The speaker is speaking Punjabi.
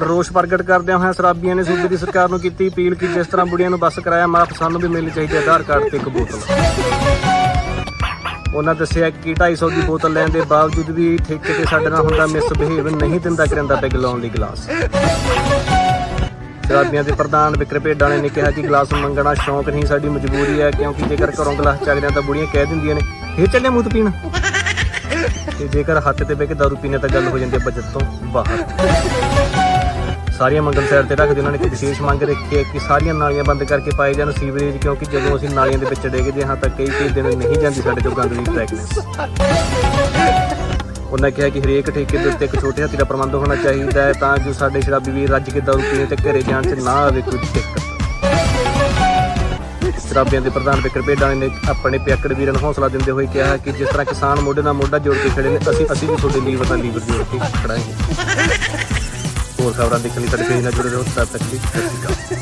ਰੋਸ਼ ਪ੍ਰਗਟ ਕਰਦਿਆਂ ਹੋਇਆਂ ਸ਼ਰਾਬੀਆਂ ਨੇ ਸੂਬੇ ਦੀ ਸਰਕਾਰ ਨੂੰ ਕੀਤੀ ਅਪੀਲ ਕਿ ਜਿਸ ਤਰ੍ਹਾਂ ਬੁੜੀਆਂ ਨੂੰ ਬੱਸ ਕਰਾਇਆ ਮਾਫ, ਸਾਨੂੰ ਵੀ ਮਿਲਣੀ ਚਾਹੀਦੀ ਹੈ ਆਧਾਰ ਕਾਰਡ ਤੇ ਇੱਕ ਬੋਤਲ। ਉਹਨਾਂ ਦੱਸਿਆ ਕਿ 250 ਦੀ ਬੋਤਲ ਲੈਣ ਦੇ ਬਾਵਜੂਦ ਵੀ ਠੇਕੇ ਤੇ ਸਾਡੇ ਨਾਲ ਹੁੰਦਾ ਮਿਸਬਿਹੇਵ ਨਹੀਂ ਦਿੰਦਾ ਕਰਿੰਦਾ ਪੈਗ ਲਾਉਣ ਲਈ ਗਲਾਸ। ਸ਼ਰਾਬੀਆਂ ਦੇ ਪ੍ਰਧਾਨ ਵਿਕਰ ਭੇਡਾਣੇ ਨੇ ਕਿਹਾ ਕਿ ਗਲਾਸ ਮੰਗਣਾ ਸ਼ੌਂਕ ਨਹੀਂ, ਸਾਡੀ ਮਜਬੂਰੀ ਹੈ ਕਿਉਂਕਿ ਜੇਕਰ ਘਰੋਂ ਗਲਾਸ ਚੱਕਦੇ ਹਾਂ ਤਾਂ ਬੁੜੀਆਂ ਕਹਿ ਦਿੰਦੀਆਂ ਨੇ ਇਹ ਚੱਲੇ ਮੂਤ ਪੀਣ? ਤੇ ਜੇਕਰ ਹੱਥ ਤੇ ਬਹਿ ਕੇ ਦਾਰੂ ਪੀਣੇ ਤਾਂ ਗੱਲ ਹੋ ਜਾਂਦੀ ਹੈ ਬਜਟ ਤੋਂ ਬਾਹਰ। ਸਾਰੀਆਂ ਮੰਗਲ ਸਾਈਡ ਤੇ ਰੱਖਦੇ, ਉਹਨਾਂ ਨੇ ਇੱਕ ਵਿਸ਼ੇਸ਼ ਮੰਗ ਰੱਖੀ ਹੈ ਕਿ ਸਾਰੀਆਂ ਨਾਲੀਆਂ ਬੰਦ ਕਰਕੇ ਪਾਏ ਜਾਣ ਸੀਵਰੇਜ, ਕਿਉਂਕਿ ਜਦੋਂ ਅਸੀਂ ਨਾਲੀਆਂ ਦੇ ਵਿੱਚ ਡੇਗਦੇ ਹਾਂ ਤਾਂ ਕਈ ਕਈ ਦਿਨ ਨਹੀਂ ਜਾਂਦੀ ਸਾਡੇ ਤੋਂ ਗੰਦ ਦੀ ਉਹਨਾਂ ਕਿਹਾ ਕਿ ਹਰੇਕ ਠੇਕੇ ਦੇ ਉੱਤੇ ਇੱਕ ਛੋਟੇ ਹਾਥੀ ਦਾ ਪ੍ਰਬੰਧ ਹੋਣਾ ਚਾਹੀਦਾ ਹੈ ਤਾਂ ਜੋ ਸਾਡੇ ਸ਼ਰਾਬੀ ਵੀਰ ਰੱਜ ਕੇ ਦਾਰੂ ਪੀਣ ਤੇ ਘਰੇ ਜਾਣ 'ਚ ਨਾ ਆਵੇ ਕੋਈ ਦਿੱਕਤ ਸ਼ਰਾਬੀਆਂ ਦੇ ਪ੍ਰਧਾਨ ਵਿਕਰ ਭੇਡਾਣੇ ਨੇ ਆਪਣੇ ਪਿਆਕੜ ਵੀਰਾਂ ਨੂੰ ਹੌਸਲਾ ਦਿੰਦੇ ਹੋਏ ਕਿਹਾ ਕਿ ਜਿਸ ਤਰ੍ਹਾਂ ਕਿਸਾਨ ਮੋਢੇ ਨਾਲ ਮੋਢਾ ਜੋੜ ਕੇ ਖੜੇ ਨੇ, ਅਸੀਂ ਅਸੀਂ ਵੀ ਤੁਹਾਡੇ ਲੀਵਰ ਨਾਲ ਲੀਵਰ ਜੋੜ ਕੇ ਖੜਾਂਗੇ Por sabrán de que ni tal vez hay una ayuda de otra, hasta aquí.